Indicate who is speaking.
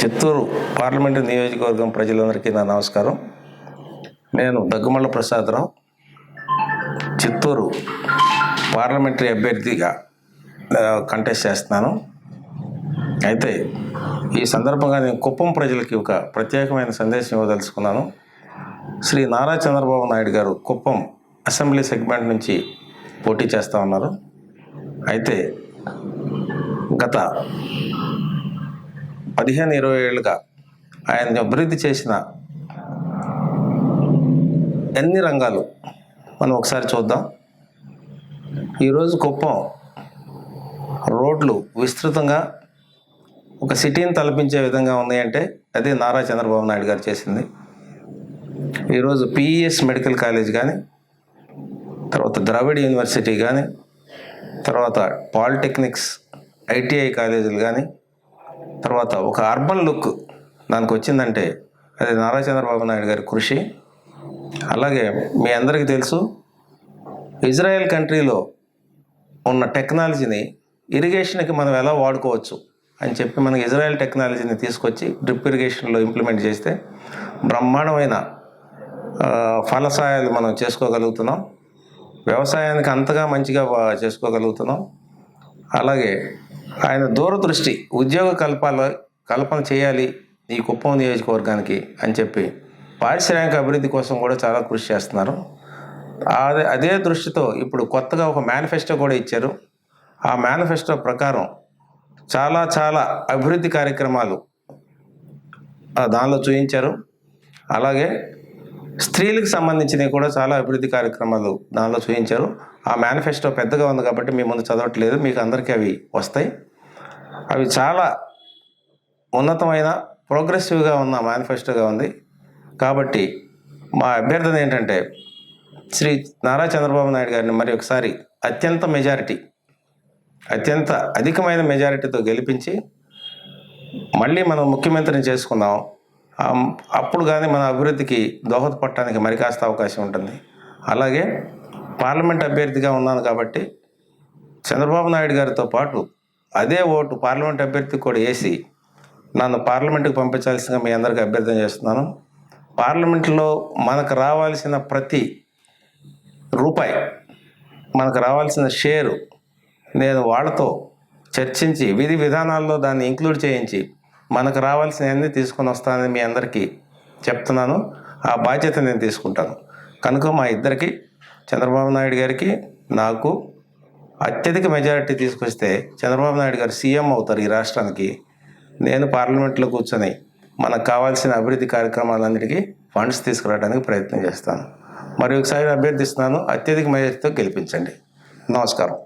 Speaker 1: Chittoor parliament నియోజకవర్గం ప్రజలందరికీ నా నమస్కారం. నేను దగ్గుమల్ల ప్రసాదరావు చిత్తూరు పార్లమెంటరీ అభ్యర్థిగా కంటెస్ట్ చేస్తున్నాను. అయితే ఈ సందర్భంగా నేను కుప్పం ప్రజలకి ఒక ప్రత్యేకమైన సందేశం ఇవ్వదలుచుకున్నాను. శ్రీ నారా చంద్రబాబు నాయుడు గారు కుప్పం అసెంబ్లీ సెగ్మెంట్ నుంచి పోటీ చేస్తూ ఉన్నారు. అయితే గత పదిహేను ఇరవై ఏళ్ళుగా ఆయన అభివృద్ధి చేసిన ఎన్ని రంగాలు? మనం ఒకసారి చూద్దాం. ఈరోజు కుప్పం రోడ్లు విస్తృతంగా ఒక సిటీని తలపించే విధంగా ఉన్నాయంటే అదే నారా చంద్రబాబు నాయుడు గారు చేసింది. ఈరోజు పిఈఎస్ మెడికల్ కాలేజ్ కానీ తర్వాత ద్రవిడ్ యూనివర్సిటీ కానీ తర్వాత పాలిటెక్నిక్స్ ఐటీఐ కాలేజీలు కానీ తర్వాత ఒక అర్బన్ లుక్ దానికి వచ్చిందంటే అది నారా చంద్రబాబు నాయుడు గారి కృషి. అలాగే మీ అందరికీ తెలుసు ఇజ్రాయెల్ కంట్రీలో ఉన్న టెక్నాలజీని ఇరిగేషన్కి మనం ఎలా వాడుకోవచ్చు అని చెప్పి మనకి ఇజ్రాయెల్ టెక్నాలజీని తీసుకొచ్చి డ్రిప్ ఇరిగేషన్లో ఇంప్లిమెంట్ చేస్తే బ్రహ్మాండమైన ఫలసాయాలు మనం చేసుకోగలుగుతున్నాం. వ్యవసాయానికి అంతగా మంచిగా చేసుకోగలుగుతున్నాం. అలాగే ఆయన దూరదృష్టి ఉద్యోగ కల్పాల కల్పన చేయాలి ఈ కుప్పం నియోజకవర్గానికి అని చెప్పి పారిశ్రామిక అభివృద్ధి కోసం కూడా చాలా కృషి చేస్తున్నారు. అదే అదే దృష్టితో ఇప్పుడు కొత్తగా ఒక మేనిఫెస్టో కూడా ఇచ్చారు. ఆ మేనిఫెస్టో ప్రకారం చాలా చాలా అభివృద్ధి కార్యక్రమాలు దానిలో చూపించారు అలాగే స్త్రీలకు సంబంధించినవి కూడా చాలా అభివృద్ధి కార్యక్రమాలు దానిలో చూపించారు ఆ మేనిఫెస్టో పెద్దగా ఉంది కాబట్టి మీ ముందు చదవట్లేదు మీకు అందరికీ అవి వస్తాయి. అవి చాలా ఉన్నతమైన ప్రోగ్రెసివ్గా ఉన్న మేనిఫెస్టోగా ఉంది. కాబట్టి మా అభ్యర్థన ఏంటంటే శ్రీ నారా చంద్రబాబు నాయుడు గారిని మరి ఒకసారి అత్యంత మెజారిటీ అత్యంత అధికమైన మెజారిటీతో గెలిపించి మళ్ళీ మనం ముఖ్యమంత్రిని చేసుకుందాం. అప్పుడు కానీ మన అభివృద్ధికి దోహదపడటానికి మరి కాస్త అవకాశం ఉంటుంది. అలాగే పార్లమెంట్ అభ్యర్థిగా ఉన్నాను కాబట్టి చంద్రబాబు నాయుడు గారితో పాటు అదే ఓటు పార్లమెంట్ అభ్యర్థికి కూడా వేసి నన్ను పార్లమెంట్కి పంపించాల్సిందిగా మీ అందరికీ అభ్యర్థన చేస్తున్నాను. పార్లమెంట్లో మనకు రావాల్సిన ప్రతి రూపాయి మనకు రావాల్సిన షేరు నేను వాళ్ళతో చర్చించి విధి విధానాల్లో దాన్ని ఇంక్లూడ్ చేయించి మనకు రావాల్సినవన్నీ తీసుకొని వస్తానని మీ అందరికీ చెప్తున్నాను. ఆ బాధ్యత నేను తీసుకుంటాను. కనుక మా ఇద్దరికి చంద్రబాబు నాయుడు గారికి నాకు అత్యధిక మెజారిటీ తీసుకొస్తే చంద్రబాబు నాయుడు గారు సీఎం అవుతారు ఈ రాష్ట్రానికి. నేను పార్లమెంట్లో కూర్చొని మనకు కావాల్సిన అభివృద్ధి కార్యక్రమాలన్నిటికీ ఫండ్స్ తీసుకురావడానికి ప్రయత్నం చేస్తాను. మరి ఒకసారి అభ్యర్థిస్తున్నాను అత్యధిక మెజారిటీతో గెలిపించండి. నమస్కారం.